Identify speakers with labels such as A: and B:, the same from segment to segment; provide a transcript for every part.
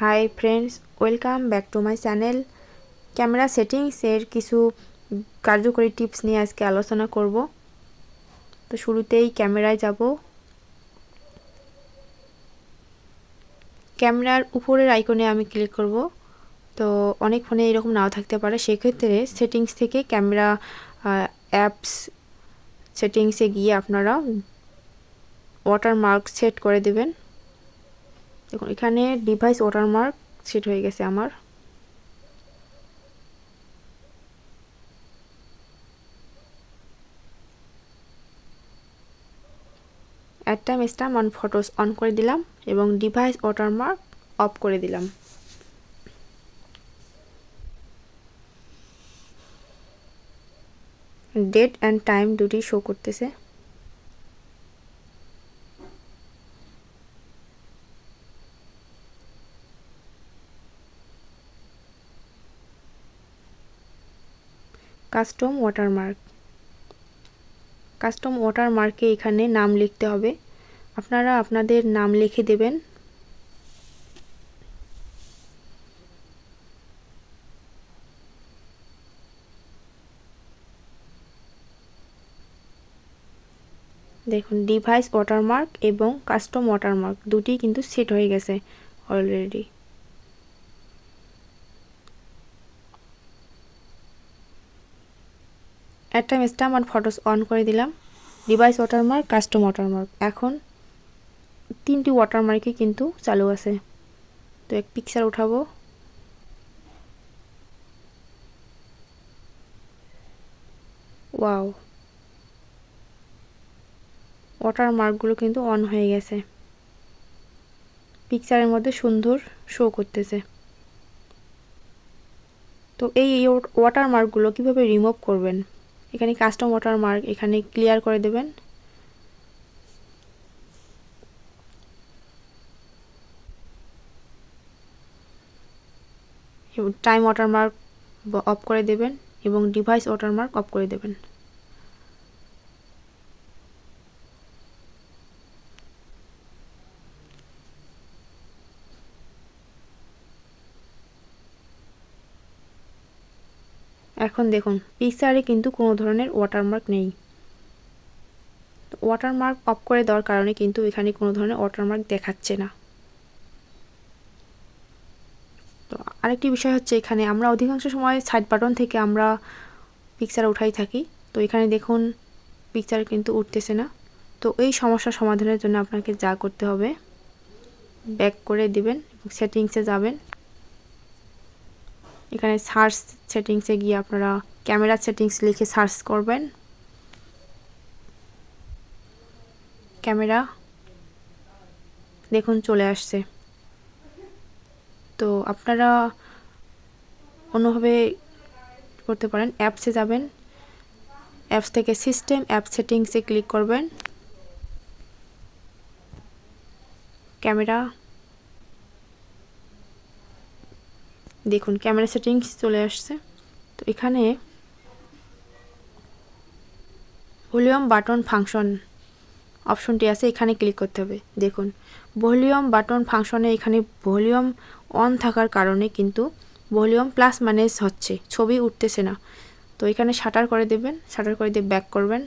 A: Hi friends welcome back to my channel camera সেটিংসের কিছু কার্যকরী tips নিয়ে আজকে আলোচনা করব। তো শুরুতেই ক্যামেরায় যাব। ক্যামেরার উপরের আইকনে আমি ক্লিক করব। তো অনেক ফোনে এরকম নাও থাকতে পারে। সেক্ষেত্রে সেটিংস থেকে ক্যামেরা অ্যাপস সেটিংসে গিয়ে আপনারা ওয়াটারমার্ক সেট করে দেবেন। দেখুন, এখানে ডিভাইস ওয়াটারমার্ক সেট হয়ে গেছে আমার। At time stamp on photos on করে দিলাম এবং ডিভাইস ওয়াটারমার্ক অফ করে দিলাম। ডেট অ্যান্ড টাইম দুটি শো করতেছে। কাস্টম ওয়াটারমার্ক কাস্টম ওয়াটারমার্কে এখানে নাম লিখতে হবে। আপনারা আপনাদের নাম লিখে দেবেন। দেখুন ডিভাইস ওয়াটারমার্ক এবং কাস্টম ওয়াটারমার্ক দুটি কিন্তু সেট হয়ে গেছে অলরেডি অ্যাট টাইম স্টাম আর ফটোস অন করে দিলাম। ডিভাইস ওয়াটারমার্ক কাস্টম ওয়াটারমার্ক এখন তিনটি ওয়াটারমার্কই কিন্তু চালু আছে। তো এক পিকচার উঠাবো। ওয়াও ওয়াটারমার্কগুলো কিন্তু অন হয়ে গেছে। পিকচারের মধ্যে সুন্দর শো করতেছে। তো এই ওয়াটারমার্কগুলো কীভাবে রিমুভ করবেন? এখানে কাস্টম ওয়াটারমার্ক এখানে ক্লিয়ার করে দেবেন। টাইম ওয়াটারমার্ক অফ করে দেবেন এবং ডিভাইস ওয়াটারমার্ক অফ করে দেবেন। এখন দেখুন পিকচারে কিন্তু কোনো ধরনের ওয়াটারমার্ক নেই। ওয়াটারমার্ক অফ করে দেওয়ার কারণে কিন্তু এখানে কোনো ধরনের ওয়াটারমার্ক দেখাচ্ছে না। তো আরেকটি বিষয় হচ্ছে এখানে আমরা অধিকাংশ সময় সাইড বাটন থেকে আমরা পিকচার উঠাই থাকি। তো এখানে দেখুন পিকচার কিন্তু উঠতেছে না। তো এই সমস্যা সমাধানের জন্য আপনাকে যা করতে হবে ব্যাক করে দিবেন সেটিংসে যাবেন। এখানে সার্চ সেটিংসে গিয়ে আপনারা ক্যামেরা সেটিংস লিখে সার্চ করবেন। ক্যামেরা। দেখুন, চলে আসছে। তো আপনারা অন্যভাবে করতে পারেন, অ্যাপসে যাবেন। অ্যাপস থেকে সিস্টেম, অ্যাপ সেটিংসে ক্লিক করবেন। ক্যামেরা। দেখুন ক্যামেরা সেটিংস চলে আসছে। তো এখানে ভলিউম বাটন ফাংশন অপশনটি আছে, এখানে ক্লিক করতে হবে। দেখুন, ভলিউম বাটন ফাংশনে এখানে ভলিউম অন থাকার কারণে কিন্তু ভলিউম প্লাস মাইনাস হচ্ছে, ছবি উঠতেছে না। তো এখানে শাটার করে দেবেন, শাটার করে দিয়ে ব্যাক করবেন।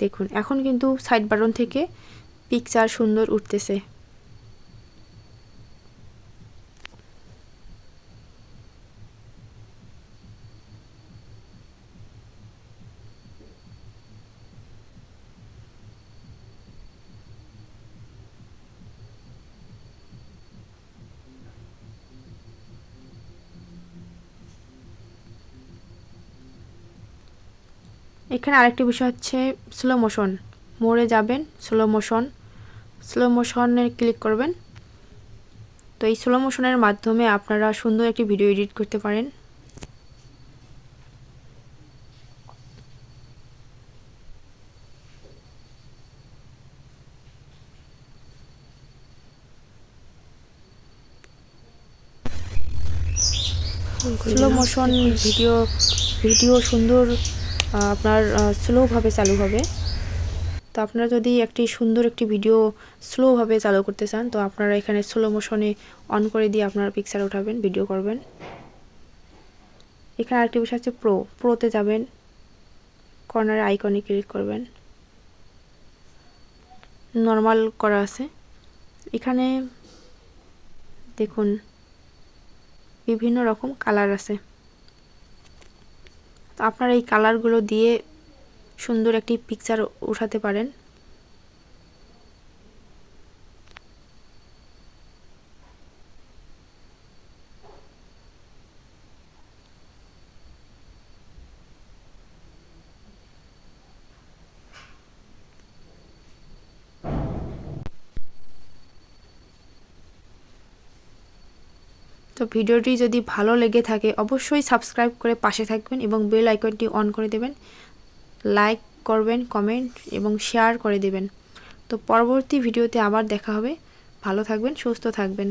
A: দেখুন এখন কিন্তু সাইড বাটন থেকে পিকচার সুন্দর উঠতেছে। এখানে আরেকটি বিষয় হচ্ছে স্লো মোশন মোড়ে যাবেন স্লো মোশন স্লো মোশনে ক্লিক করবেন। তো এই স্লো মোশনের মাধ্যমে আপনারা সুন্দর একটি ভিডিও এডিট করতে পারেন। স্লো মোশন ভিডিও ভিডিও সুন্দর আপনার স্লোভাবে চালু হবে। তো আপনারা যদি একটি সুন্দর একটি ভিডিও স্লোভাবে চালু করতে চান, তো আপনারা এখানে স্লো মোশনে অন করে দিয়ে আপনারা পিকচার উঠাবেন ভিডিও করবেন। এখানে আরেকটি বিষয় হচ্ছে প্রো প্রোতে যাবেন কর্নারে আইকনে ক্লিক করবেন। নর্মাল করা আছে। এখানে দেখুন, বিভিন্ন রকম কালার আছে। আপনারা এই কালারগুলো দিয়ে সুন্দর একটি পিকচার উঠাতে পারেন। তো ভিডিওটি যদি ভালো লেগে থাকে, অবশ্যই সাবস্ক্রাইব করে পাশে থাকবেন এবং বেল আইকনটি অন করে দেবেন। লাইক করবেন, কমেন্ট এবং শেয়ার করে দেবেন। তো পরবর্তী ভিডিওতে আবার দেখা হবে। ভালো থাকবেন, সুস্থ থাকবেন।